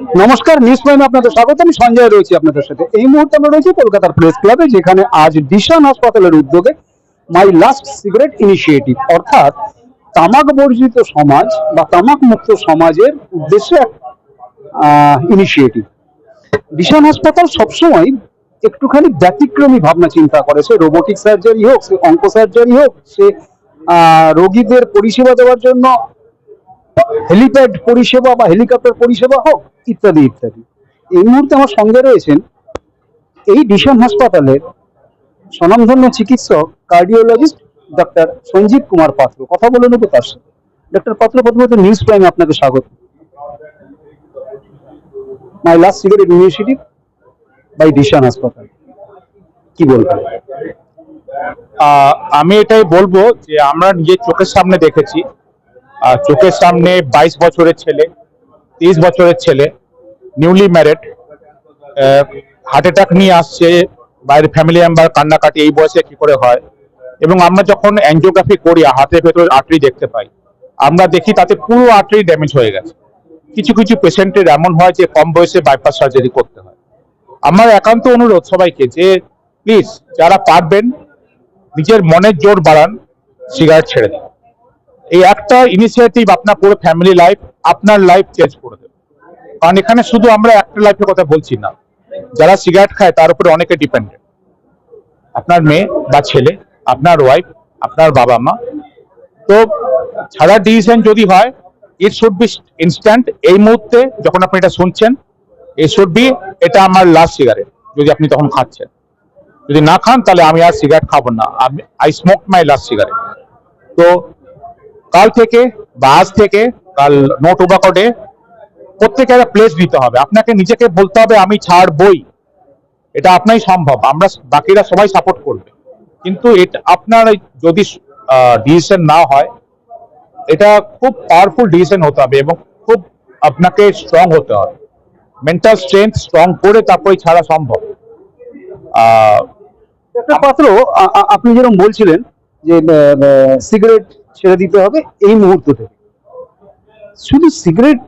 নমস্কার নিউজ প্রাইমে আপনাদের স্বাগত। আমি সঞ্জয় রয়েছি আপনাদের সাথে। এই মুহূর্তে আমরা রয়েছি কলকাতার প্রেস ক্লাবে যেখানে আজ দিশান হাসপাতালের উদ্যোগে মাই লাস্ট সিগারেট ইনিশিয়েটিভ অর্থাৎ তামাক বর্জিত সমাজ বা তামাক মুক্ত সমাজের উদ্দেশ্যে এক ইনিশিয়েটিভ দিশান হাসপাতাল সবসময় একটুখানি ব্যতিক্রমী ভাবনা চিন্তা করে। সে রোবোটিক সার্জারি হোক, সে অঙ্ক সার্জারি হোক, সে রোগীদের পরিষেবা দেওয়ার জন্য হেলিপ্যাড পরিষেবা বা হেলিকপ্টার পরিষেবা হোক ইত্যাদি ইত্যাদি। এই মুহূর্তে আমার সঙ্গে রয়েছেন এই ডিশন হাসপাতালের স্বনামধন্য চিকিৎসক, কার্ডিওলজিস্ট ডক্টর সঞ্জীব কুমার পাত্র। কথা বলে নেব তার সাথে ডক্টর পাত্র, প্রথমত নিউজ প্রাইমে আপনাকে স্বাগত। My last cigarette university by Dishan হাসপাতাল। কি বলবেন? আমি এটাই বলব যে আমরা নিজের চোখের সামনে দেখেছি। চোখের সামনে বাইশ বছরের ছেলে তেইশ বছরের ছেলে নিউলি ম্যারেড হার্ট অ্যাটাক নিয়ে আসছে, বাইরে ফ্যামিলি মেম্বার কান্নাকাটি, এই বয়সে কি করে হয়? এবং আমরা যখন অ্যাঞ্জিওগ্রাফি করি হাতের ভেতরে আর্টারি দেখতে পাই, আমরা দেখি তাতে পুরো আর্টারি ড্যামেজ হয়ে গেছে। কিছু কিছু পেশেন্টের এমন হয় যে কম বয়সে বাইপাস সার্জারি করতে হয়। আমার একান্ত অনুরোধ সবাইকে যে প্লিজ যারা পারবেন, নিজের মনের জোর বাড়ান সিগারেট ছেড়ে দিন। এই একটা ইনিশিয়েটিভ আপনার পুরো ফ্যামিলি লাইফ আপনার লাইফ চেঞ্জ করে দেবে। কারণ এখানে শুধু আমরা একটা লাইফের কথা বলছি না। যারা সিগারেট খায়, তার উপরে অনেকে ডিপেন্ডেন্ট আপনার মেয়ে বা ছেলে, আপনার ওয়াইফ আপনার বাবা মা। তো ছাড়ার ডিসিশন যদি হয় ইট শুড বি ইনস্ট্যান্ট এই মুহূর্তে যখন আপনি এটা শুনছেন ইট শুড বি এটা আমার লাস্ট সিগারেট যদি আপনি তখন খাচ্ছেন। যদি না খান, তাহলে আমি আর সিগারেট খাব না। আমি I smoke my last cigarette তো কাল থেকে বা আজ থেকে, কাল নো টোবাকো ডে প্রত্যেকে একটা প্লেস দিতে হবে। আপনাকে নিজেকে বলতে হবে, আমি ছাড়বই এটা আপনাই সম্ভব। আমরা বাকিরা সবাই সাপোর্ট করবে। কিন্তু এটা, আপনার যদি ডিসিশন না হয়, এটা খুব পাওয়ারফুল ডিসিশন হতে হবে এবং খুব আপনাকে স্ট্রং হতে হবে। মেন্টাল স্ট্রেংথ স্ট্রং করে তারপরে ছাড়া সম্ভব। ডক্টর পাত্র আপনি যেরকম বলছিলেন যে সিগারেট ছেড়ে দিতে হবে এই মুহূর্ত থেকে। শুধু সিগারেট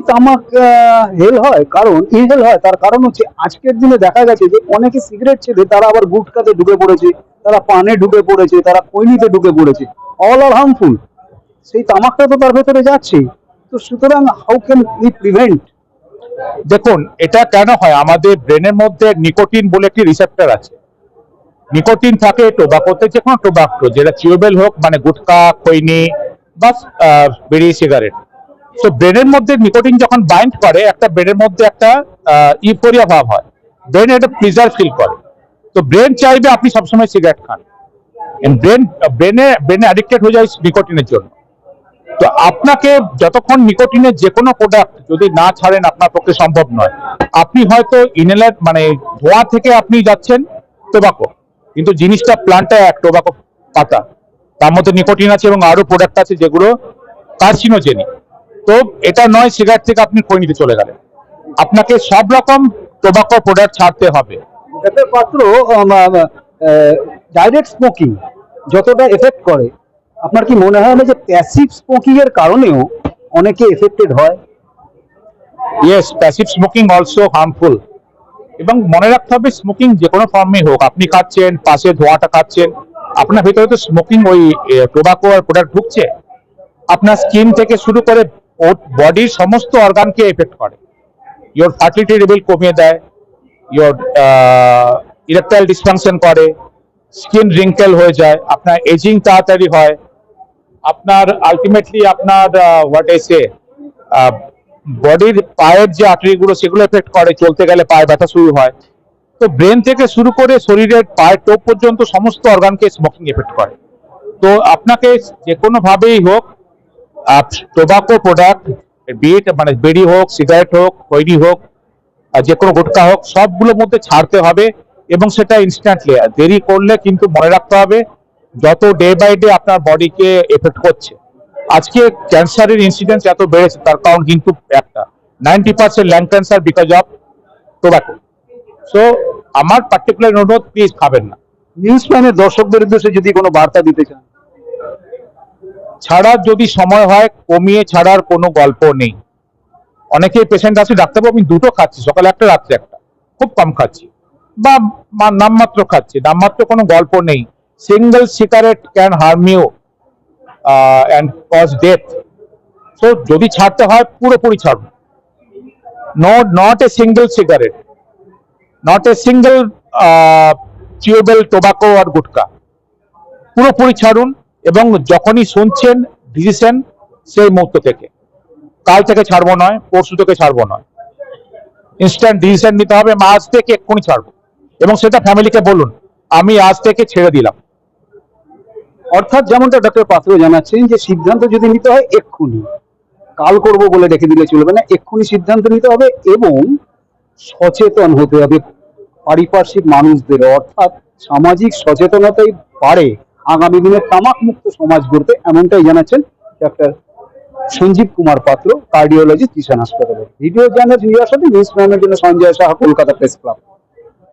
কি তামাক হেল হয়, কারণ ইনহেল হয়, তার কারণ হচ্ছে আজকের দিনে দেখা গেছে যে অনেকে সিগারেট ছেড়ে তারা আবার গুটকাতে ঢুকে পড়েছে, তারা পানে ঢুকে পড়েছে, তারা কৈনিতে ঢুকে পড়েছে অল আর হার্মফুল সেই তামাকটা তো তার ভেতরে যাচ্ছে। তো সুতরাং হাউ ক্যান উই প্রিভেন্ট দেখুন, এটা কেন হয়? আমাদের ব্রেনের মধ্যে নিকোটিন বলে একটি রিসেপ্টার আছে। নিকোটিন থাকে টোবাকোতে যে কোনো টোবাকো যেটা চিউবেল হোক মানে গুটকা খৈনি বা বিড়ি সিগারেট তো ব্রেনের মধ্যে নিকোটিন যখন বাইন্ড করে, একটা ব্রেনের মধ্যে একটা ইউফোরিয়া ভাব হয়। ব্রেন একটা প্লিজার ফিল করে। তো ব্রেন চাইবে আপনি সবসময় সিগারেট খান। ব্রেন ব্রেনে ব্রেনে অ্যাডিক্টেড হয়ে যায় নিকোটিনের জন্য। তো আপনাকে যতক্ষণ নিকোটিনের যে কোনো প্রোডাক্ট যদি না ছাড়েন, আপনার পক্ষে সম্ভব নয়। আপনি হয়তো ইনহেলার মানে ধোঁয়া থেকে আপনি যাচ্ছেন টোবাকো। কিন্তু জিনিসটা প্লান্টটা এক টোবাকো পাতা। তার মধ্যে নিকোটিন আছে এবং আরও প্রোডাক্ট আছে যেগুলো কার্সিনোজেনিক। তো এটা নয় সিগারেট থেকে আপনি খৈনিতে চলে গেলেন। আপনাকে সব রকম টোবাকো প্রোডাক্ট ছাড়তে হবে। পাত্র ডাইরেক্ট স্মোকিং যতটা এফেক্ট করে আপনার কি মনে হয় না যে প্যাসিভ স্মোকিং এর কারণেও অনেকে এফেক্টেড হয়? Yes passive smoking also harmful এবং মনে রাখতে হবে স্মোকিং যে কোনো ফর্মে হোক আপনি খাচ্ছেন পাশে ধোঁয়াটা খাচ্ছেন আপনার ভেতরে তো স্মোকিং ওই টোবাকো আর প্রোডাক্ট ঢুকছে। আপনার স্কিন থেকে শুরু করে বডির সমস্ত অর্গানকে এফেক্ট করে। ইওর ফার্টিলিটি লেভেল কমিয়ে দেয় ইওর ইলেকট্রাইল ডিসফাংশন করে স্কিন রিঙ্কেল হয়ে যায়, আপনার এজিং তাড়াতাড়ি হয়, আপনার আলটিমেটলি আপনার হোয়াট এসে বডির পায়ের যে আর্টারিগুলো সেগুলো এফেক্ট করে, চলতে গেলে পায়ে ব্যথা শুরু হয়। তো ব্রেন থেকে শুরু করে শরীরের পায়ের টোপ পর্যন্ত সমস্ত অর্গানকে স্মোকিং এফেক্ট করে। তো আপনাকে যে কোনোভাবেই হোক টোবাকো প্রোডাক্ট বিট মানে বেড়ি হোক সিগারেট হোক খৈনি হোক, আর যে কোনো গুটকা হোক, সবগুলোর মধ্যে ছাড়তে হবে এবং সেটা ইনস্ট্যান্টলি দেরি করলে কিন্তু মনে রাখতে হবে যত ডে বাই ডে আপনার বডিকে এফেক্ট করছে। আজকে ক্যান্সারের ইনসিডেন্স এত বেড়েছে, তার কারণ কিন্তু একটা। Ninety percent lung cancer because of tobacco so আমার পার্টিকুলার অনুরোধ প্লিজ খাবেন না। নিউজ প্রাইমের দর্শকদের উদ্দেশ্যে যদি কোনো বার্তা দিতে চান। ছাড়ার যদি সময় হয়, কমিয়ে ছাড়ার কোনো গল্প নেই। অনেকেই পেশেন্ট আছে ডাক্তারবাবু আমি দুটো খাচ্ছি, সকালে একটা, রাত্রে একটা। খুব কম খাচ্ছি। বা নামমাত্র খাচ্ছি, নামমাত্র কোনো গল্প নেই। Single cigarette can harm you and cause death so যদি ছাড়তে হয়, পুরোপুরি ছাড়ুন। Not not a single cigarette not a single chewable tobacco আর গুটকা। পুরোপুরি ছাড়ুন। এবং যখনই শুনছেন ডিসিশন সেই মুহূর্ত থেকে। কাল থেকে ছাড়বো নয়, পরশু থেকে ছাড়বো নয়। ইনস্ট্যান্ট ডিসিশন নিতে হবে আমি আজ থেকে এক্ষুনি ছাড়বো। এবং সেটা ফ্যামিলিকে বলুন, আমি আজ থেকে ছেড়ে দিলাম। অর্থাৎ যেমনটা ডক্টর পাত্র জানাচ্ছেন যে সিদ্ধান্ত যদি নিতে হয়, এক্ষুনি। কাল করব বলে রেখে দিলে চলবে না, এক্ষুনি সিদ্ধান্ত নিতে হবে এবং সচেতন হতে হবে। পারিপার্শ্বিক মানুষদের, অর্থাৎ সামাজিক সচেতনতাই পারে আগামী দিনে তামাক মুক্ত সমাজ গড়তে এমনটাই জানাচ্ছেন ডাক্তার সঞ্জীব কুমার পাত্র কার্ডিওলজি কিষান হাসপাতালে ভিডিও জানাচ্ছেন news Sanjay Saha, Kolkata press club